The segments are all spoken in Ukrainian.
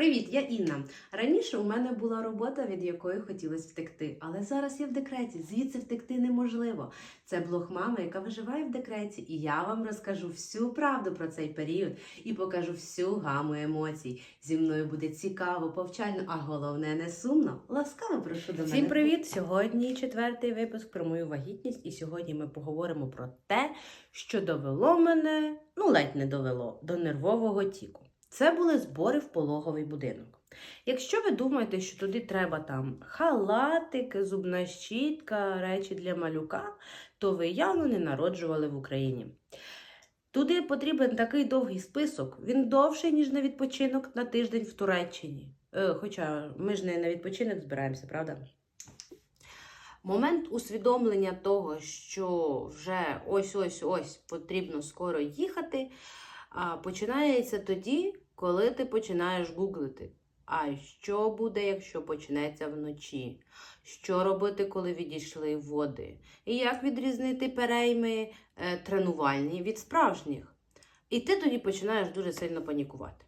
Привіт, я Інна. Раніше у мене була робота, від якої хотілося втекти, але зараз я в декреті. Звідси втекти неможливо. Це блог мами, яка виживає в декреті, і я вам розкажу всю правду про цей період і покажу всю гаму емоцій. Зі мною буде цікаво, повчально, а головне не сумно. Ласкаво прошу до мене. Всім привіт! Сьогодні четвертий випуск про мою вагітність, і сьогодні ми поговоримо про те, що довело мене, ну ледь не довело, до нервового тіку. Це були збори в пологовий будинок. Якщо ви думаєте, що туди треба там халатик, зубна щітка, речі для малюка, то ви явно не народжували в Україні. Туди потрібен такий довгий список. Він довший, ніж на відпочинок на тиждень в Туреччині. Е, хоча ми ж не на відпочинок збираємося, правда? Момент усвідомлення того, що вже ось-ось-ось потрібно скоро їхати, починається тоді, коли ти починаєш гуглити. А що буде, якщо почнеться вночі? Що робити, коли відійшли води? І як відрізнити перейми е, тренувальні від справжніх? І ти тоді починаєш дуже сильно панікувати.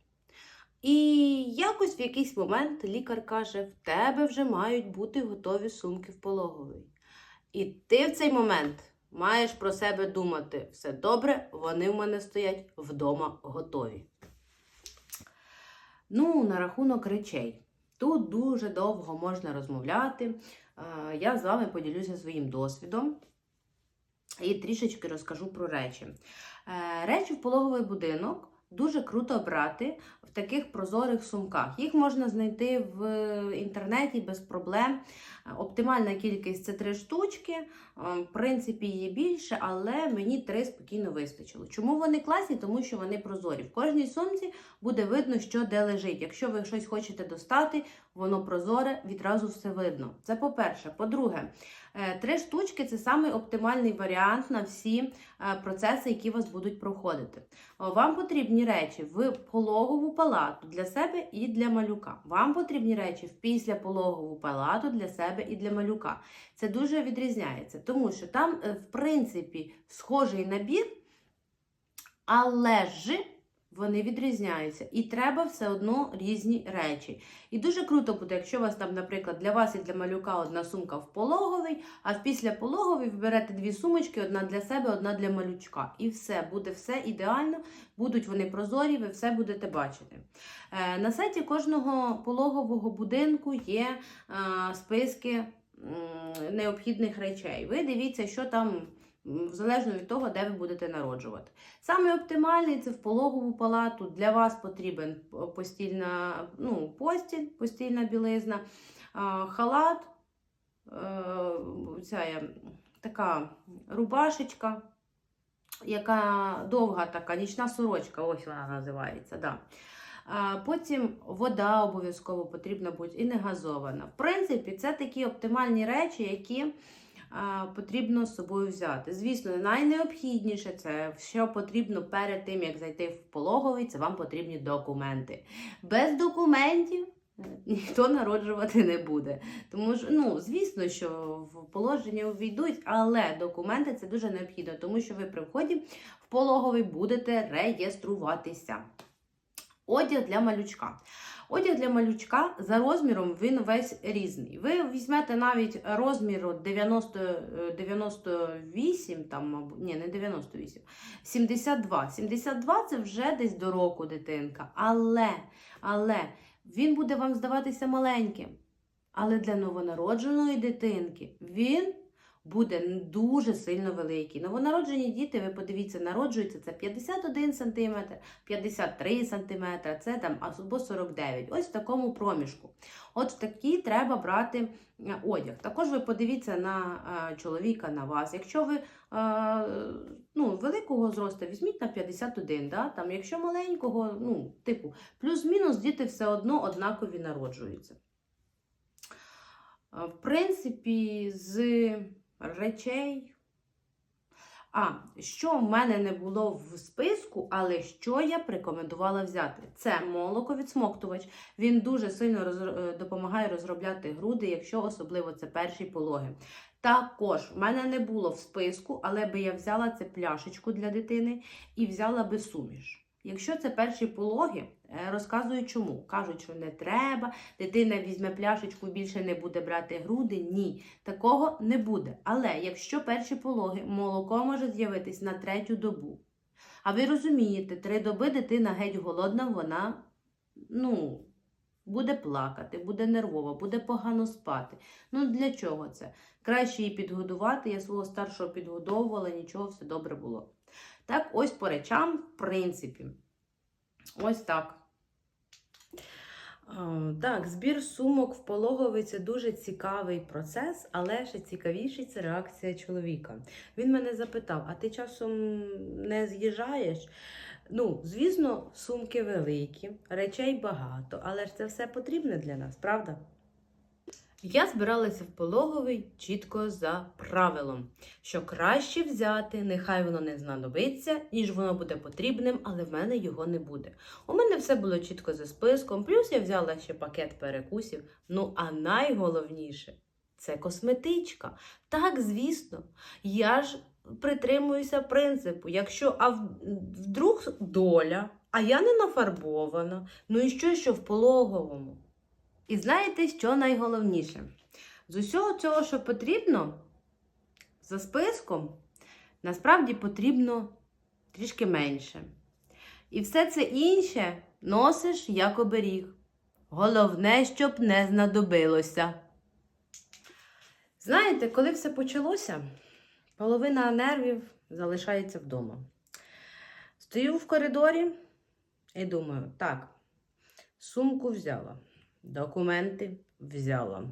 І якось в якийсь момент лікар каже: в тебе вже мають бути готові сумки в пологовий. І ти в цей момент маєш про себе думати: все добре, вони в мене стоять вдома готові. Ну, на рахунок речей. Тут дуже довго можна розмовляти. Е, Я з вами поділюся своїм досвідом і трішечки розкажу про речі. Е, Речі в пологовий будинок дуже круто брати в таких прозорих сумках. Їх можна знайти в інтернеті без проблем. Оптимальна кількість це три штучки. Е, В принципі, є більше, але мені три спокійно вистачило. Чому вони класні? Тому що вони прозорі. В кожній сумці буде видно, що де лежить. Якщо ви щось хочете достати, воно прозоре, відразу все видно. Це по-перше. По-друге, е, три штучки це самий оптимальний варіант на всі е, процеси, які вас будуть проходити. Вам потрібні речі в пологову палату для себе і для малюка. Вам потрібні речі в післяпологову палату для себе і для малюка. Це дуже відрізняється, тому що там, е, в принципі, схожий набір, але ж вони відрізняються. І треба все одно різні речі. І дуже круто буде, якщо у вас там, наприклад, для вас і для малюка одна сумка в пологовий, а післяпологовий ви берете дві сумочки, одна для себе, одна для малючка. І все, буде все ідеально, будуть вони прозорі, ви все будете бачити. Е, На сайті кожного пологового будинку є е, списки необхідних речей. Ви дивіться, що там. Залежно від того, де ви будете народжувати. Саме оптимальний це в пологову палату. Для вас потрібен постільна, ну, постіль, постільна білизна, халат, е, ця така рубашечка, яка довга така, нічна сорочка, ось вона називається. Да. А, Потім вода обов'язково потрібна бути і не газована. В принципі, це такі оптимальні речі, які потрібно з собою взяти. Звісно, найнеобхідніше це що потрібно перед тим, як зайти в пологовий, це вам потрібні документи. Без документів. е, Ніхто народжувати не буде. Тому що, ну, звісно, що в положення увійдуть, але документи це дуже необхідно, тому що ви при вході в пологовий будете реєструватися. Одяг для малючка. Одяг для малючка за розміром він весь різний. Ви візьмете навіть розміру 90, е, 98, там, мабуть, ні, не 98, 72. 72 це вже десь до року дитинка. Але, але він буде вам здаватися маленьким. Але для новонародженої дитинки він буде дуже сильно великий. Новонароджені діти, ви подивіться, народжуються це 51 см, 53 см, це там або 49 Ось в такому проміжку. От такі треба брати е, одяг. Також ви подивіться на е, чоловіка, на вас. Якщо ви е, ну, великого зросту, візьміть на 51, да? там, якщо маленького, ну, типу, плюс-мінус діти все одно однакові народжуються. В принципі, з речей. А, що в мене не було в списку, але що я б рекомендувала взяти? Це молоковідсмоктувач. Він дуже сильно роз- е, допомагає розробляти груди, якщо особливо це перші пологи. Також в мене не було в списку, але би я взяла це пляшечку для дитини і взяла би суміш. Якщо це перші пологи, Розказую чому. Кажуть, що не треба, дитина візьме пляшечку, більше не буде брати груди. Ні, такого не буде. Але якщо перші пологи, молоко може з'явитись на третю добу. А ви розумієте, три доби дитина геть голодна, вона ну, буде плакати, буде нервова, буде погано спати. Ну для чого це? Краще її підгодувати. Я свого старшого підгодовувала, нічого, все добре було. Так, ось по речам, в принципі. Ось так. Так, збір сумок в пологовий це дуже цікавий процес, але ще цікавіший це реакція чоловіка. Він мене запитав: а ти часом не з'їжджаєш? Ну, звісно, сумки великі, речей багато, але ж це все потрібне для нас, правда? Я збиралася в пологовий чітко за правилом, що краще взяти, нехай воно не знадобиться, ніж воно буде потрібним, але в мене його не буде. У мене все було чітко за списком, плюс я взяла ще пакет перекусів. Ну а найголовніше це косметичка. Так, звісно, я ж притримуюся принципу, якщо а вдруг доля, а я не нафарбована, ну і що, що в пологовому? І знаєте, що найголовніше? З усього цього, що потрібно, за списком, насправді потрібно трішки менше. І все це інше носиш як оберіг. Головне, щоб не знадобилося. Знаєте, коли все почалося, половина нервів залишається вдома. Стою в коридорі і думаю, так, сумку взяла, документи взяла,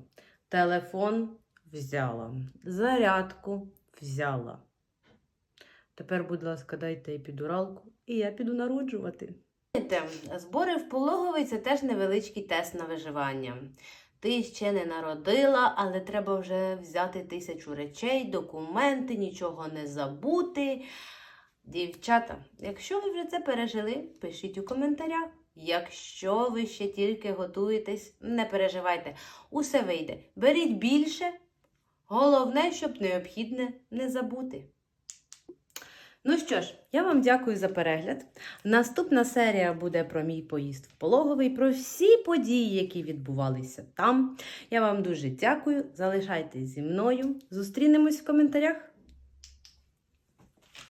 телефон взяла, зарядку взяла. Тепер, будь ласка, дайте епідуралку, і я піду народжувати. Збори в пологовий це теж невеличкий тест на виживання. Ти ще не народила, але треба вже взяти тисячу речей, документи, нічого не забути. Дівчата, якщо ви вже це пережили, пишіть у коментарях. Якщо ви ще тільки готуєтесь, не переживайте, усе вийде. Беріть більше. Головне, щоб необхідне не забути. Ну що ж, я вам дякую за перегляд. Наступна серія буде про мій поїзд в пологовий, про всі події, які відбувалися там. Я вам дуже дякую. Залишайтесь зі мною. Зустрінемось в коментарях.